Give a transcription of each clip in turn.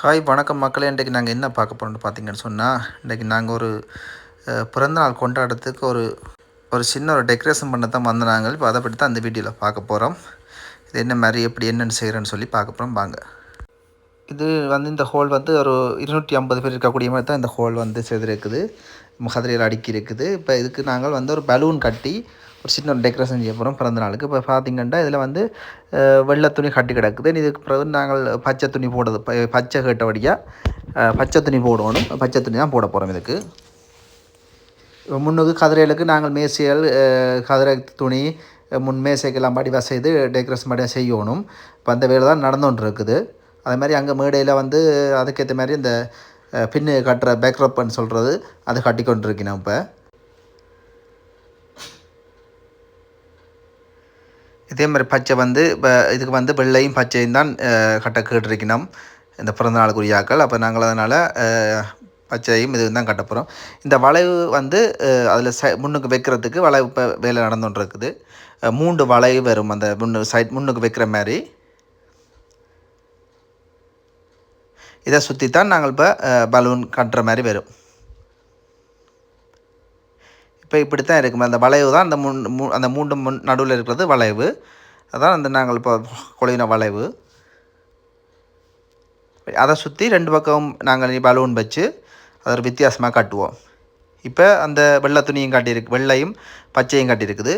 Hi வணக்கம் மக்களே. இன்றைக்கு நாங்கள் என்ன பார்க்க போகிறோம்னு பார்த்தீங்கன்னு சொன்னால் இன்றைக்கி நாங்கள் ஒரு பிறந்தநாள் கொண்டாடுறதுக்கு ஒரு ஒரு சின்ன ஒரு டெக்கரேஷன் பண்ண தான் வந்தாங்க இப்போ அதை பற்றி தான் அந்த வீடியோவில் பார்க்க போகிறோம் இது என்ன மாதிரி எப்படி என்னென்னு செய்கிறேன்னு சொல்லி பார்க்க போகிறோம் வாங்க. இது வந்து இந்த ஹோல் வந்து ஒரு இருநூற்றி ஐம்பது பேர் இருக்கக்கூடிய மாதிரி தான் இந்த ஹோல் வந்து செய்திருக்குது. மதுரையில் அடுக்கி இருக்குது. இப்போ இதுக்கு நாங்கள் வந்து ஒரு பலூன் கட்டி ஒரு சின்ன டெக்கரேஷன் செய்ய போகிறோம் பிறந்த நாளுக்கு. இப்போ பார்த்திங்கன்னா இதில் வந்து வெள்ளை துணி கட்டி கிடக்குது. இதுக்கு பிறகு நாங்கள் பச்சை துணி போடுறது பச்சை கேட்டபடியாக பச்சை துணி போடணும். பச்சை துணி தான் போட போகிறோம் இதுக்கு. முன்னுக்கு கதிரைகளுக்கு நாங்கள் மேசைகள் கதிரை துணி முன் மேசைக்கெல்லாம் படிவாக செய்து டெக்கரேஷன் படியாக செய்யணும். இப்போ அந்த வேலை தான் நடந்துகிட்டு இருக்குது. அதே மாதிரி அங்கே மேடையில் வந்து அதுக்கேற்ற மாதிரி இந்த பின்னு கட்டுற பேக்ரப்னு சொல்கிறது அதை கட்டி கொண்டு இருக்கணும் இப்போ. இதே மாதிரி பச்சை வந்து இப்போ இதுக்கு வந்து வெள்ளையும் பச்சையும் தான் கட்ட கேட்டிருக்கணும். இந்த பிறந்த அப்போ நாங்கள் அதனால் பச்சையும் இது தான் கட்ட போகிறோம் இந்த வளைவு வந்து அதில் சை முன்னுக்கு வைக்கிறதுக்கு வளைவு இப்போ வேலை நடந்துகிட்டு மூன்று வளைவு வரும். அந்த முன்னு சைட் முன்னுக்கு வைக்கிற மாதிரி. இதை சுற்றி தான் நாங்கள் இப்போ பலூன் கட்டுற மாதிரி வரும். இப்போ இப்படி தான் இருக்கும். அந்த வளைவு தான் அந்த முன் அந்த மூன்று முன் நடுவில் இருக்கிறது வளைவு. அதான் அந்த நாங்கள் இப்போ கொலையின வளைவு. அதை சுற்றி ரெண்டு பக்கம் நாங்கள் பலூன் வச்சு அதை ஒரு வித்தியாசமாக காட்டுவோம். இப்போ அந்த வெள்ளை துணியும் காட்டியிருக்கு வெள்ளையும் பச்சையும் காட்டியிருக்குது.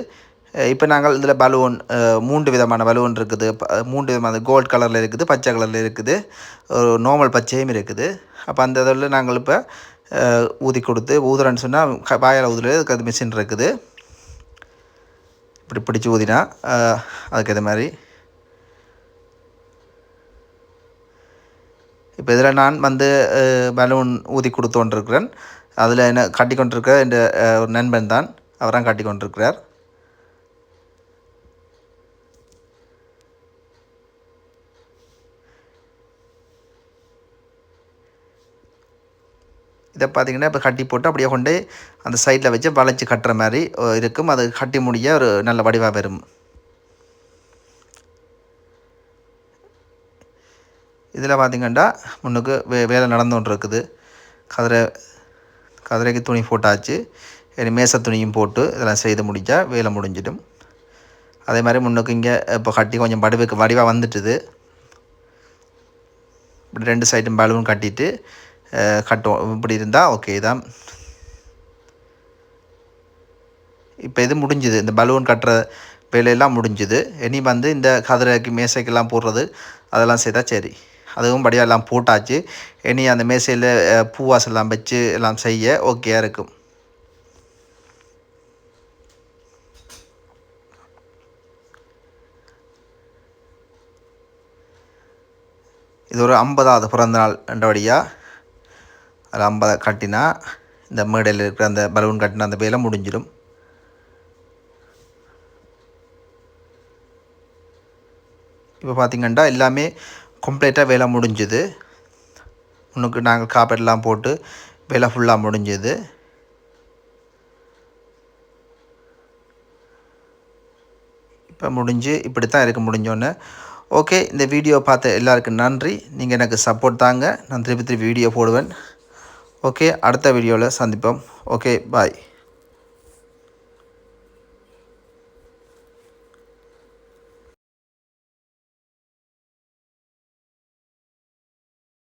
இப்போ நாங்கள் இதில் பலூன் மூன்று விதமான பலூன் இருக்குது. மூன்று விதமான கோல்ட் கலரில் இருக்குது பச்சை கலரில் இருக்குது. ஒரு நார்மல் பச்சையும் இருக்குது. அப்போ அந்த இதில் நாங்கள் இப்போ ஊதி கொடுத்து ஊதுறேன்னு சொன்னால் வாயால் ஊதுறது அதுக்கு அது மிஷின் இருக்குது. இப்படி பிடிச்சி ஊதினா அதுக்கு இது மாதிரி. இப்போ இதில் நான் வந்து பலூன் ஊதி கொடுத்தோன்றிருக்கிறேன் அதில் என்ன காட்டி கொண்டிருக்கிற என் ஒரு நண்பன் தான் அவரான் காட்டி கொண்டிருக்கிறார். இதை பார்த்திங்கன்னா இப்போ கட்டி போட்டு அப்படியே கொண்டு அந்த சைடில் வச்சு வளைச்சி கட்டுற மாதிரி இருக்கும். அது கட்டி முடிய ஒரு நல்ல வடிவாக வரும். இதில் பார்த்திங்கன்னா முன்னுக்கு வே வேலை நடந்துகிட்டு இருக்குது கதிரை கதிரைக்கு துணி போட்டாச்சு. இனி மேச துணியும் போட்டு இதெல்லாம் செய்து முடித்தா வேலை முடிஞ்சிடும். அதே மாதிரி முன்னுக்கு இங்கே இப்போ கட்டி கொஞ்சம் வடிவுக்கு வடிவாக வந்துட்டுது. இப்படி ரெண்டு சைடும் பலூன் கட்டிட்டு கட்டும் இப்படி இருந்தால் ஓகே தான். இப்போ இது முடிஞ்சுது. இந்த பலூன் கட்டுற வேலையெல்லாம் முடிஞ்சுது. இனி வந்து இந்த கதிரைக்கு மேசைக்கெல்லாம் போடுறது அதெல்லாம் செய்தால் சரி. அதுவும் படியாக எல்லாம் போட்டாச்சு. இனி அந்த மேசையில் பூவாசெல்லாம் வச்சு எல்லாம் செய்ய ஓகேயாக இருக்கும். இது ஒரு ஐம்பதாவது பிறந்தநாள் என்றபடியாக அதில் ஐம்பதை கட்டினா இந்த மேடையில் இருக்கிற அந்த பலூன் கட்டின அந்த வேலை முடிஞ்சிடும். இப்போ பார்த்திங்கன்னா எல்லாமே கம்ப்ளீட்டாக வேலை முடிஞ்சுது. உனக்கு நாங்கள் காப்பெல்லாம் போட்டு வேலை ஃபுல்லாக முடிஞ்சுது. இப்போ முடிஞ்சு இப்படி தான் இருக்க முடிஞ்சோன்னு. ஓகே இந்த வீடியோ பார்த்த எல்லாருக்கும் நன்றி. நீங்கள் எனக்கு சப்போர்ட் தாங்க. நான் திருப்பி திருப்பி வீடியோ போடுவேன். ஓகே அடுத்த வீடியோவில் சந்திப்போம். Okay bye